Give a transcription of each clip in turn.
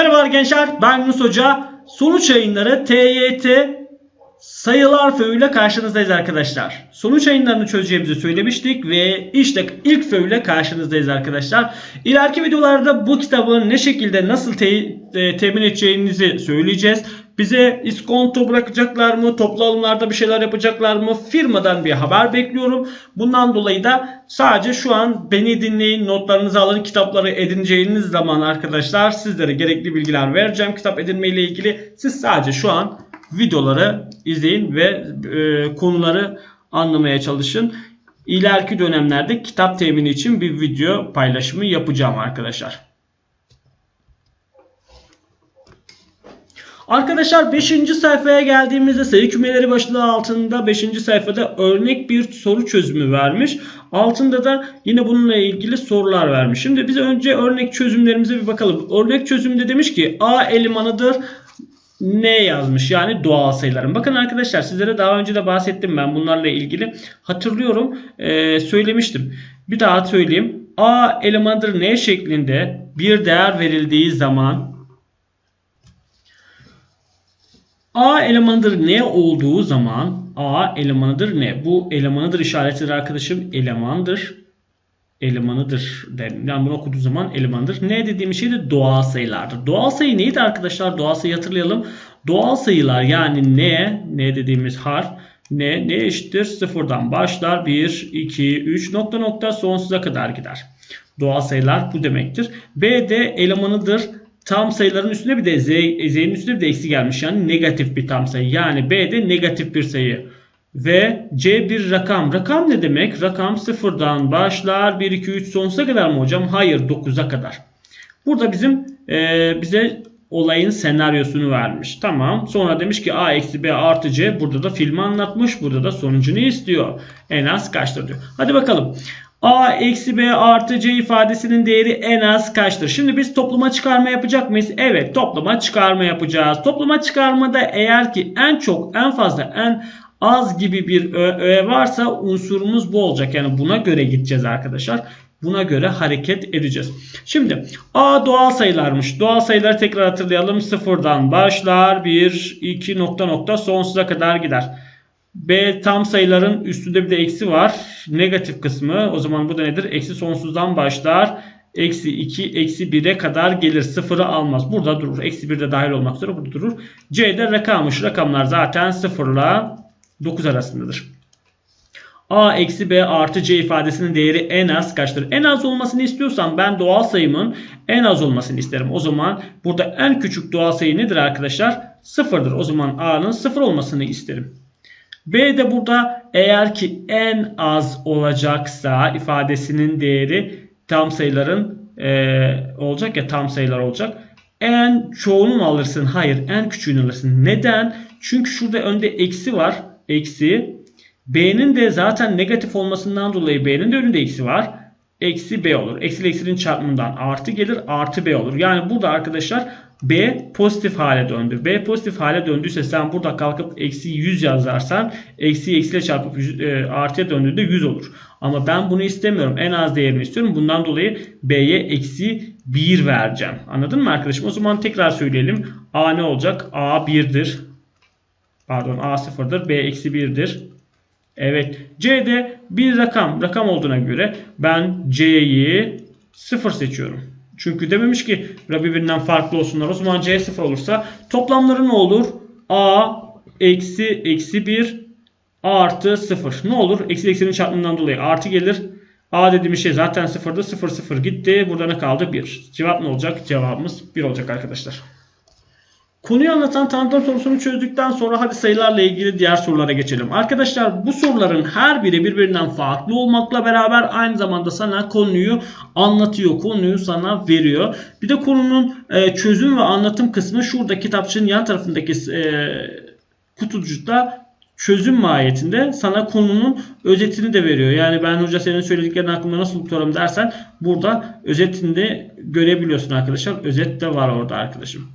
Merhabalar gençler ben Yunus Hoca. Sonuç yayınları TYT sayılar föyüyle karşınızdayız arkadaşlar. Sonuç yayınlarını çözeceğimizi söylemiştik ve işte ilk föyüyle karşınızdayız arkadaşlar. İleriki videolarda bu kitabı ne şekilde nasıl te e, temin edeceğinizi söyleyeceğiz. Bize iskonto bırakacaklar mı? Toplu alımlarda bir şeyler yapacaklar mı? Firmadan bir haber bekliyorum. Bundan dolayı da sadece şu an beni dinleyin, notlarınızı alın, kitapları edineceğiniz zaman arkadaşlar sizlere gerekli bilgiler vereceğim. Kitap edinme ile ilgili siz sadece şu an videoları izleyin ve e, konuları anlamaya çalışın. İleriki dönemlerde kitap temini için bir video paylaşımı yapacağım arkadaşlar. Arkadaşlar 5. sayfaya geldiğimizde sayı kümeleri başlığı altında 5. sayfada örnek bir soru çözümü vermiş. Altında da yine bununla ilgili sorular vermiş. Şimdi biz önce örnek çözümlerimize bir bakalım. Örnek çözümde demiş ki A elemanıdır ne yazmış yani doğal sayıların. Bakın arkadaşlar sizlere daha önce de bahsettim ben bunlarla ilgili. Hatırlıyorum e, söylemiştim. Bir daha söyleyeyim. A elemanıdır ne şeklinde bir değer verildiği zaman A elemanıdır ne olduğu zaman A elemanıdır ne? Bu elemanıdır işaretidir arkadaşım. Elemandır. Elemanıdır. Yani bunu okuduğu zaman elemandır. Ne dediğim şey de doğal sayılardır. Doğal sayı neydi arkadaşlar? Doğal sayı hatırlayalım. Doğal sayılar yani ne? Ne dediğimiz harf. Ne? Ne eşittir? Sıfırdan başlar. 1, 2, 3 nokta nokta sonsuza kadar gider. Doğal sayılar bu demektir. B de elemanıdır tam sayıların üstüne bir de z, z'nin üstüne bir de eksi gelmiş. Yani negatif bir tam sayı. Yani b de negatif bir sayı. Ve c bir rakam. Rakam ne demek? Rakam sıfırdan başlar. 1, 2, 3 sonsuza kadar mı hocam? Hayır 9'a kadar. Burada bizim e, bize olayın senaryosunu vermiş. Tamam. Sonra demiş ki a eksi b artı c. Burada da filmi anlatmış. Burada da sonucunu istiyor. En az kaçtır diyor. Hadi bakalım. A eksi B artı C ifadesinin değeri en az kaçtır? Şimdi biz topluma çıkarma yapacak mıyız? Evet topluma çıkarma yapacağız. Topluma çıkarmada eğer ki en çok en fazla en az gibi bir öğe varsa unsurumuz bu olacak. Yani buna göre gideceğiz arkadaşlar. Buna göre hareket edeceğiz. Şimdi A doğal sayılarmış. Doğal sayıları tekrar hatırlayalım. Sıfırdan başlar. 1, 2 nokta nokta sonsuza kadar gider. B tam sayıların üstünde bir de eksi var. Negatif kısmı. O zaman bu da nedir? Eksi sonsuzdan başlar. Eksi 2, eksi 1'e kadar gelir. Sıfırı almaz. Burada durur. Eksi 1 de dahil olmak üzere burada durur. C'de rakammış. Rakamlar zaten sıfırla 9 arasındadır. A eksi B artı C ifadesinin değeri en az kaçtır? En az olmasını istiyorsam ben doğal sayımın en az olmasını isterim. O zaman burada en küçük doğal sayı nedir arkadaşlar? Sıfırdır. O zaman A'nın sıfır olmasını isterim. B de burada eğer ki en az olacaksa ifadesinin değeri tam sayıların e, olacak ya tam sayılar olacak. En çoğunu mu alırsın? Hayır en küçüğünü alırsın. Neden? Çünkü şurada önde eksi var. Eksi. B'nin de zaten negatif olmasından dolayı B'nin de önünde eksi var. Eksi B olur. Eksi eksinin çarpımından artı gelir. Artı B olur. Yani burada arkadaşlar B pozitif hale döndü. B pozitif hale döndüyse sen burada kalkıp eksi 100 yazarsan eksi eksiyle çarpıp e, artıya döndüğünde 100 olur. Ama ben bunu istemiyorum. En az değerini istiyorum. Bundan dolayı B'ye eksi 1 vereceğim. Anladın mı arkadaşım? O zaman tekrar söyleyelim. A ne olacak? A 1'dir. Pardon A 0'dır. B eksi 1'dir. Evet. C'de bir rakam. Rakam olduğuna göre ben C'yi 0 seçiyorum. Çünkü dememiş ki birbirinden farklı olsunlar. O zaman C 0 olursa toplamları ne olur? A eksi eksi 1 artı 0. Ne olur? Eksi eksinin çarpımından dolayı artı gelir. A dediğimiz şey zaten 0'dı. 0 0 gitti. Burada ne kaldı? 1. Cevap ne olacak? Cevabımız 1 olacak arkadaşlar. Konuyu anlatan tanıtım sorusunu çözdükten sonra hadi sayılarla ilgili diğer sorulara geçelim. Arkadaşlar bu soruların her biri birbirinden farklı olmakla beraber aynı zamanda sana konuyu anlatıyor. Konuyu sana veriyor. Bir de konunun e, çözüm ve anlatım kısmı şurada kitapçının yan tarafındaki e, kutucukta çözüm mahiyetinde sana konunun özetini de veriyor. Yani ben hoca senin söylediklerini aklımda nasıl tutarım dersen burada özetini de görebiliyorsun arkadaşlar. Özet de var orada arkadaşım.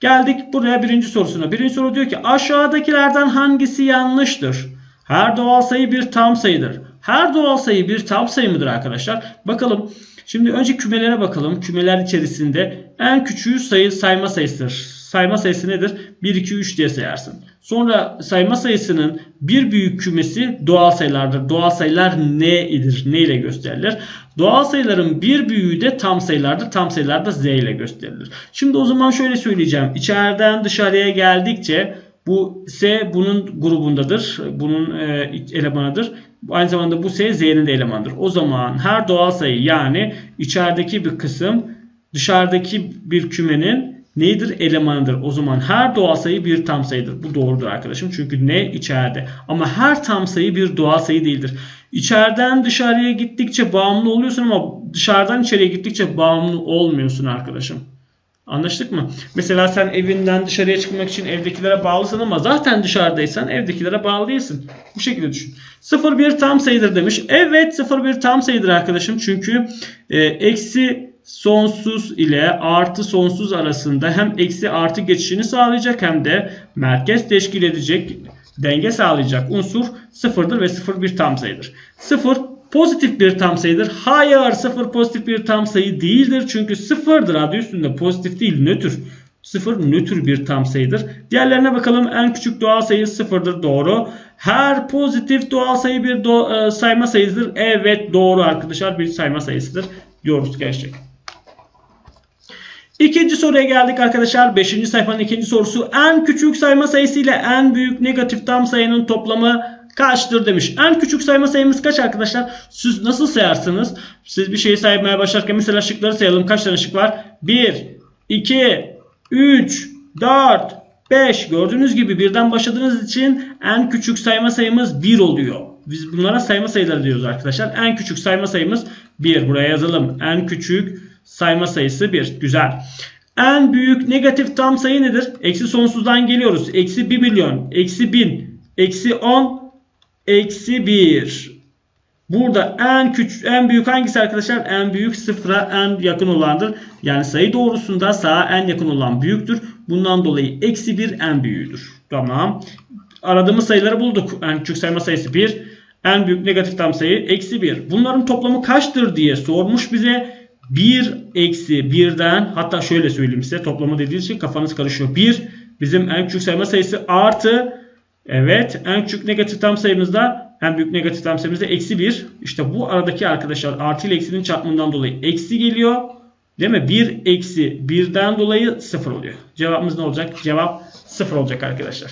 Geldik buraya birinci sorusuna. Birinci soru diyor ki aşağıdakilerden hangisi yanlıştır? Her doğal sayı bir tam sayıdır. Her doğal sayı bir tam sayı mıdır arkadaşlar? Bakalım Şimdi önce kümelere bakalım. Kümeler içerisinde en küçüğü sayı sayma sayısıdır. Sayma sayısı nedir? 1, 2, 3 diye sayarsın. Sonra sayma sayısının bir büyük kümesi doğal sayılardır. Doğal sayılar ne'dir? Ne ile gösterilir? Doğal sayıların bir büyüğü de tam sayılardır. Tam sayılar da z ile gösterilir. Şimdi o zaman şöyle söyleyeceğim. İçeriden dışarıya geldikçe bu S bunun grubundadır. Bunun e, elemanıdır. Aynı zamanda bu S Z'nin de elemanıdır. O zaman her doğal sayı yani içerideki bir kısım dışarıdaki bir kümenin nedir? Elemanıdır. O zaman her doğal sayı bir tam sayıdır. Bu doğrudur arkadaşım. Çünkü ne içeride. Ama her tam sayı bir doğal sayı değildir. İçeriden dışarıya gittikçe bağımlı oluyorsun ama dışarıdan içeriye gittikçe bağımlı olmuyorsun arkadaşım. Anlaştık mı? Mesela sen evinden dışarıya çıkmak için evdekilere bağlısın ama zaten dışarıdaysan evdekilere bağlı değilsin. Bu şekilde düşün. 0 bir tam sayıdır demiş. Evet 0 bir tam sayıdır arkadaşım. Çünkü e, eksi sonsuz ile artı sonsuz arasında hem eksi artı geçişini sağlayacak hem de merkez teşkil edecek denge sağlayacak unsur sıfırdır ve sıfır bir tam sayıdır. Sıfır pozitif bir tam sayıdır. Hayır sıfır pozitif bir tam sayı değildir. Çünkü sıfırdır adı üstünde pozitif değil nötr. Sıfır nötr bir tam sayıdır. Diğerlerine bakalım. En küçük doğal sayı sıfırdır. Doğru. Her pozitif doğal sayı bir do e, sayma sayısıdır. Evet doğru arkadaşlar bir sayma sayısıdır. Diyoruz gerçek. İkinci soruya geldik arkadaşlar. Beşinci sayfanın ikinci sorusu. En küçük sayma sayısı ile en büyük negatif tam sayının toplamı kaçtır demiş. En küçük sayma sayımız kaç arkadaşlar? Siz nasıl sayarsınız? Siz bir şeyi saymaya başlarken mesela şıkları sayalım. Kaç tane şık var? 1, 2, 3, 4, 5. Gördüğünüz gibi birden başladığınız için en küçük sayma sayımız 1 oluyor. Biz bunlara sayma sayıları diyoruz arkadaşlar. En küçük sayma sayımız 1. Buraya yazalım. En küçük sayma sayısı 1. Güzel. En büyük negatif tam sayı nedir? Eksi sonsuzdan geliyoruz. Eksi 1 milyon. Eksi 1000. Eksi 10. Eksi 1. Burada en küçük, en büyük hangisi arkadaşlar? En büyük sıfıra en yakın olandır. Yani sayı doğrusunda sağa en yakın olan büyüktür. Bundan dolayı eksi 1 en büyüğüdür. Tamam. Aradığımız sayıları bulduk. En küçük sayma sayısı 1. En büyük negatif tam sayı eksi 1. Bunların toplamı kaçtır diye sormuş bize. 1 eksi 1'den hatta şöyle söyleyeyim size toplamı dediğiniz için kafanız karışıyor. 1 bizim en küçük sayma sayısı artı evet en küçük negatif tam sayımızda en büyük negatif tam sayımızda eksi 1. İşte bu aradaki arkadaşlar artı ile eksinin çarpımından dolayı eksi geliyor. Değil mi? 1 eksi 1'den dolayı 0 oluyor. Cevabımız ne olacak? Cevap 0 olacak arkadaşlar.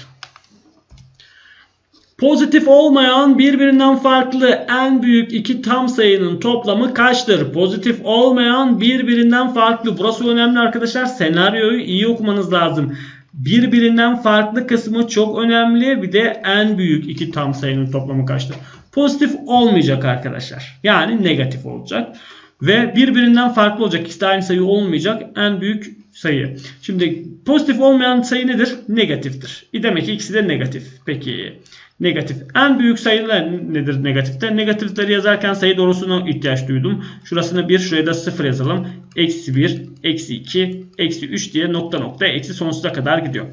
Pozitif olmayan birbirinden farklı en büyük iki tam sayının toplamı kaçtır? Pozitif olmayan birbirinden farklı. Burası önemli arkadaşlar. Senaryoyu iyi okumanız lazım. Birbirinden farklı kısmı çok önemli. Bir de en büyük iki tam sayının toplamı kaçtır? Pozitif olmayacak arkadaşlar. Yani negatif olacak. Ve birbirinden farklı olacak. İkisi aynı sayı olmayacak. En büyük sayı. Şimdi pozitif olmayan sayı nedir? Negatiftir. E demek ki ikisi de negatif. Peki negatif. En büyük sayılar nedir negatifte? Negatifleri yazarken sayı doğrusuna ihtiyaç duydum. Şurasına 1, şuraya da 0 yazalım. Eksi 1, eksi 2, eksi 3 diye nokta nokta eksi sonsuza kadar gidiyor.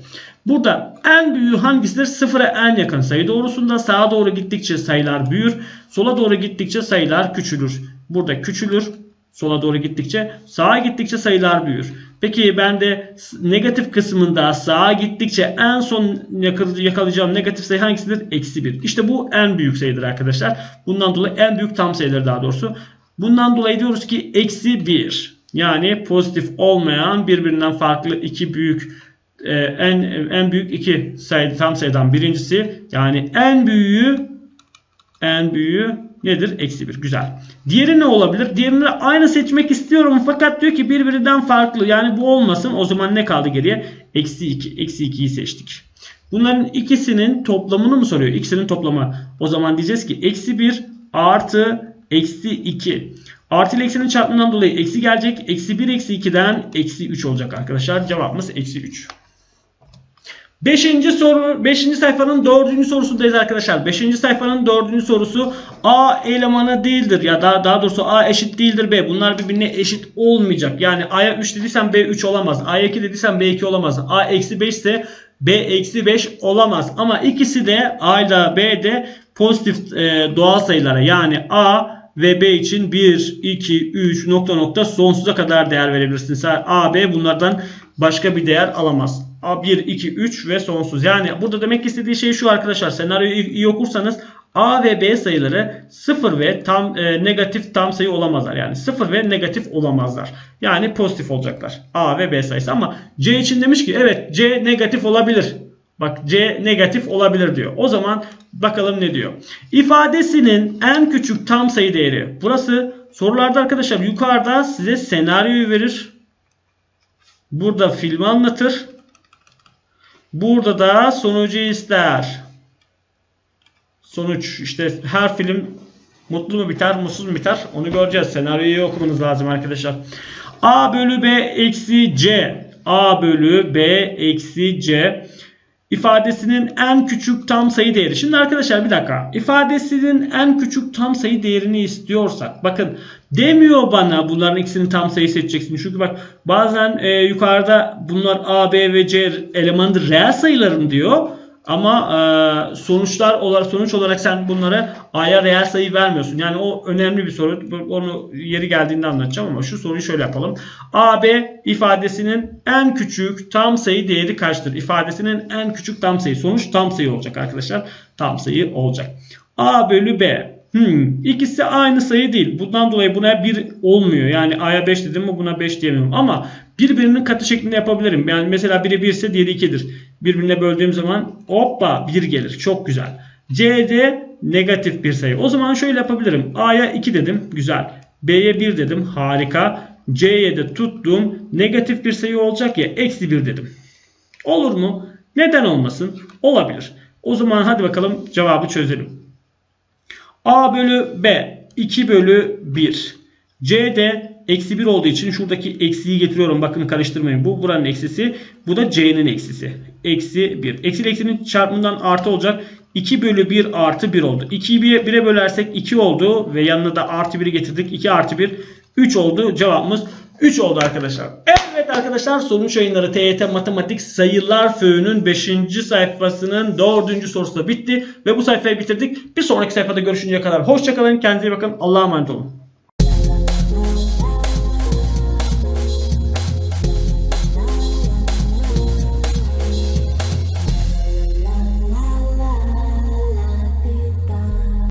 Burada en büyüğü hangisidir? Sıfıra en yakın sayı doğrusunda sağa doğru gittikçe sayılar büyür. Sola doğru gittikçe sayılar küçülür. Burada küçülür. Sola doğru gittikçe sağa gittikçe sayılar büyür. Peki ben de negatif kısmında sağa gittikçe en son yakalayacağım negatif sayı hangisidir? Eksi 1. İşte bu en büyük sayıdır arkadaşlar. Bundan dolayı en büyük tam sayıları daha doğrusu. Bundan dolayı diyoruz ki eksi 1. Yani pozitif olmayan birbirinden farklı iki büyük e, en en büyük iki sayı tam sayıdan birincisi yani en büyüğü en büyüğü nedir? Eksi 1. Güzel. Diğeri ne olabilir? Diğerini aynı seçmek istiyorum fakat diyor ki birbirinden farklı. Yani bu olmasın. O zaman ne kaldı geriye? Eksi 2. Eksi 2'yi seçtik. Bunların ikisinin toplamını mı soruyor? İkisinin toplamı. O zaman diyeceğiz ki eksi 1 artı eksi 2. Artı ile eksinin çarpımından dolayı eksi gelecek. Eksi 1 eksi 2'den eksi 3 olacak arkadaşlar. Cevabımız eksi 3. Beşinci soru, beşinci sayfanın dördüncü sorusundayız arkadaşlar. Beşinci sayfanın dördüncü sorusu A elemanı değildir ya da daha doğrusu A eşit değildir B. Bunlar birbirine eşit olmayacak. Yani A'ya 3 dediysem B 3 olamaz. A'ya 2 dediysem B 2 olamaz. A eksi 5 ise B eksi 5 olamaz. Ama ikisi de A ile B de pozitif e, doğal sayılara yani A ve B için 1, 2, 3 nokta nokta sonsuza kadar değer verebilirsiniz. A, B bunlardan başka bir değer alamaz. A 1, 2, 3 ve sonsuz. Yani burada demek istediği şey şu arkadaşlar. Senaryoyu iyi, okursanız A ve B sayıları sıfır ve tam e, negatif tam sayı olamazlar. Yani sıfır ve negatif olamazlar. Yani pozitif olacaklar. A ve B sayısı ama C için demiş ki evet C negatif olabilir. Bak C negatif olabilir diyor. O zaman bakalım ne diyor. İfadesinin en küçük tam sayı değeri. Burası sorularda arkadaşlar yukarıda size senaryoyu verir. Burada filmi anlatır. Burada da sonucu ister. Sonuç işte her film mutlu mu biter mutsuz mu biter onu göreceğiz. Senaryoyu okumanız lazım arkadaşlar. A bölü B eksi C. A bölü B eksi C ifadesinin en küçük tam sayı değeri. Şimdi arkadaşlar bir dakika. İfadesinin en küçük tam sayı değerini istiyorsak bakın demiyor bana bunların ikisini tam sayı seçeceksin. Çünkü bak bazen e, yukarıda bunlar A, B ve C elemanıdır reel sayıların diyor. Ama e, sonuçlar olarak sonuç olarak sen bunlara A'ya reel sayı vermiyorsun. Yani o önemli bir soru. Onu yeri geldiğinde anlatacağım ama şu soruyu şöyle yapalım. A, B ifadesinin en küçük tam sayı değeri kaçtır? İfadesinin en küçük tam sayı. Sonuç tam sayı olacak arkadaşlar. Tam sayı olacak. A bölü B. Hmm, ikisi aynı sayı değil. Bundan dolayı buna 1 olmuyor. Yani A'ya 5 dedim mi buna 5 diyemiyorum. Ama birbirinin katı şeklinde yapabilirim. Yani mesela biri 1 ise diğeri 2'dir. Birbirine böldüğüm zaman hoppa 1 gelir. Çok güzel. C'de negatif bir sayı. O zaman şöyle yapabilirim. A'ya 2 dedim. Güzel. B'ye 1 dedim. Harika. C'ye de tuttum. Negatif bir sayı olacak ya. Eksi 1 dedim. Olur mu? Neden olmasın? Olabilir. O zaman hadi bakalım cevabı çözelim. A bölü B 2 bölü 1. C'de eksi 1 olduğu için şuradaki eksiyi getiriyorum. Bakın karıştırmayın. Bu buranın eksisi. Bu da C'nin eksisi. Eksi 1. Eksi eksinin çarpımından artı olacak. 2 bölü 1 artı 1 oldu. 2'yi 1'e bölersek 2 oldu. Ve yanına da artı 1'i getirdik. 2 artı 1 3 oldu. Cevabımız 3 oldu arkadaşlar. Evet arkadaşlar sonuç yayınları TYT Matematik Sayılar Föğü'nün 5. sayfasının 4. sorusu da bitti. Ve bu sayfayı bitirdik. Bir sonraki sayfada görüşünceye kadar hoşçakalın. Kendinize iyi bakın. Allah'a emanet olun.